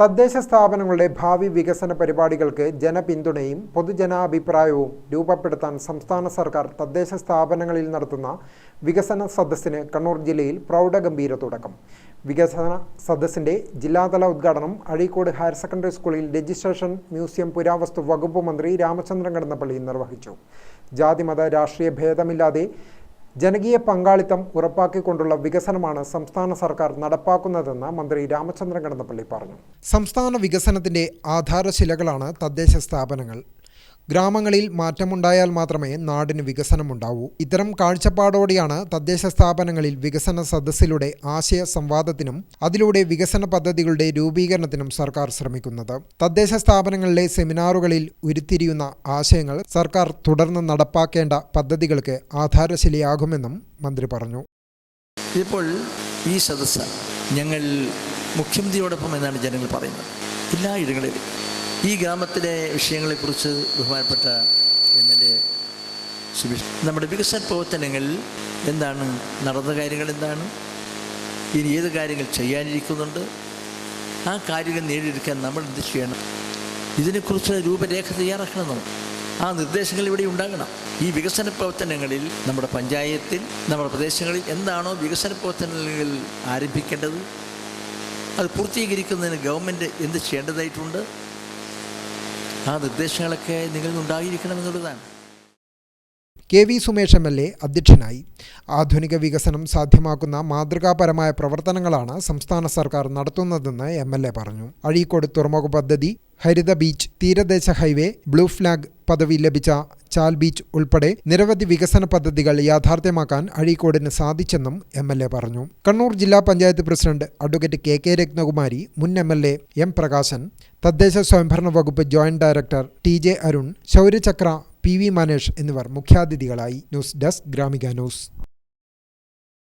തദ്ദേശ സ്ഥാപനങ്ങളുടെ ഭാവി വികസന പരിപാടികൾക്ക് ജനപിന്തുണയും പൊതുജനാഭിപ്രായവും രൂപപ്പെടുത്താൻ സംസ്ഥാന സർക്കാർ തദ്ദേശ സ്ഥാപനങ്ങളിൽ നടത്തുന്ന വികസന സദസ്സിന് കണ്ണൂർ ജില്ലയിൽ പ്രൗഢഗംഭീര തുടക്കം. വികസന സദസ്സിന്റെ ജില്ലാതല ഉദ്ഘാടനം അഴീക്കോട് ഹയർ സെക്കൻഡറി സ്കൂളിൽ രജിസ്ട്രേഷൻ മ്യൂസിയം പുരാവസ്തു വകുപ്പ് മന്ത്രി രാമചന്ദ്രൻ കടന്നപ്പള്ളി നിർവഹിച്ചു. ജാതിമത രാഷ്ട്രീയ ഭേദമില്ലാതെ ജനകീയ പങ്കാളിത്തം ഉറപ്പാക്കിക്കൊണ്ടുള്ള വികസനമാണ് സംസ്ഥാന സർക്കാർ നടപ്പാക്കുന്നതെന്ന് മന്ത്രി രാമചന്ദ്രൻ കടന്നപ്പള്ളി പറഞ്ഞു. സംസ്ഥാന വികസനത്തിന്റെ ആധാരശിലകളാണ് തദ്ദേശ സ്ഥാപനങ്ങൾ. ഗ്രാമങ്ങളിൽ മാറ്റമുണ്ടായാൽ മാത്രമേ നാടിന് വികസനമുണ്ടാവൂ. ഇത്തരം കാഴ്ചപ്പാടോടെയാണ് തദ്ദേശ സ്ഥാപനങ്ങളിൽ വികസന സദസ്സിലൂടെ ആശയ സംവാദത്തിനും അതിലൂടെ വികസന പദ്ധതികളുടെ രൂപീകരണത്തിനും സർക്കാർ ശ്രമിക്കുന്നത്. തദ്ദേശ സ്ഥാപനങ്ങളിലെ സെമിനാറുകളിൽ ഉരുത്തിരിയുന്ന ആശയങ്ങൾ സർക്കാർ തുടർന്ന് നടപ്പാക്കേണ്ട പദ്ധതികൾക്ക് ആധാരശിലയാകുമെന്നും മന്ത്രി പറഞ്ഞു. ഇപ്പോൾ ഈ സദസ്സ് ഞങ്ങൾ മുഖ്യമന്ത്രിയോടൊപ്പം എന്നാണ് ജനങ്ങൾ പറയുന്നത്. എല്ലാ ഇടങ്ങളിലും. ഈ ഗ്രാമത്തിലെ വിഷയങ്ങളെക്കുറിച്ച് ബഹുമാനപ്പെട്ട എം എൽ എ സുബീഷ്. നമ്മുടെ വികസന പ്രവർത്തനങ്ങളിൽ എന്താണ്? നടന്ന കാര്യങ്ങൾ എന്താണ്? ഇനി ഏത് കാര്യങ്ങൾ ചെയ്യാനിരിക്കുന്നുണ്ട്? ആ കാര്യങ്ങൾ നേടിയെടുക്കാൻ നമ്മൾ എന്ത് ചെയ്യണം? ഇതിനെക്കുറിച്ച് രൂപരേഖ തയ്യാറാക്കണം നമ്മൾ ആ നിർദ്ദേശങ്ങൾ ഇവിടെ ഉണ്ടാകണം. ഈ വികസന പ്രവർത്തനങ്ങളിൽ നമ്മുടെ പഞ്ചായത്തിൽ നമ്മുടെ പ്രദേശങ്ങളിൽ എന്താണോ വികസന പ്രവർത്തനങ്ങളിൽ ആരംഭിക്കേണ്ടത്? അത് പൂർത്തീകരിക്കുന്നതിന് ഗവൺമെന്റ് എന്ത് ചെയ്യേണ്ടതായിട്ടുണ്ട്? ആ നിർദ്ദേശങ്ങളൊക്കെ നിങ്ങളിൽ ഉണ്ടായിരിക്കണം എന്നുള്ളതാണ് K V Sumesh M L A അധ്യക്ഷനായി. ആധുനിക വികസനം സാധ്യമാക്കുന്ന മാതൃകാപരമായ പ്രവർത്തനങ്ങളാണ് സംസ്ഥാന സർക്കാർ നടത്തുന്നതെന്ന് എം എൽ എ പറഞ്ഞു. അഴീക്കോട് തുറമുഖ പദ്ധതി ഹരിത ബീച്ച് തീരദേശ ഹൈവേ ബ്ലൂ ഫ്ലാഗ് പദവി ലഭിച്ച ചാൽ ബീച്ച് ഉൾപ്പെടെ നിരവധി വികസന പദ്ധതികൾ യാഥാർത്ഥ്യമാക്കാൻ അഴീക്കോടിന് സാധിച്ചെന്നും എം എൽ എ പറഞ്ഞു. കണ്ണൂർ ജില്ലാ panchayat president advocate K K Ratnakumari മുൻ M L A M Prakashan തദ്ദേശ സ്വയംഭരണ വകുപ്പ് joint director T J Arun Shaurya Chakra P V Manesh എന്നിവർ മുഖ്യാതിഥികളായി. News desk Gramika news.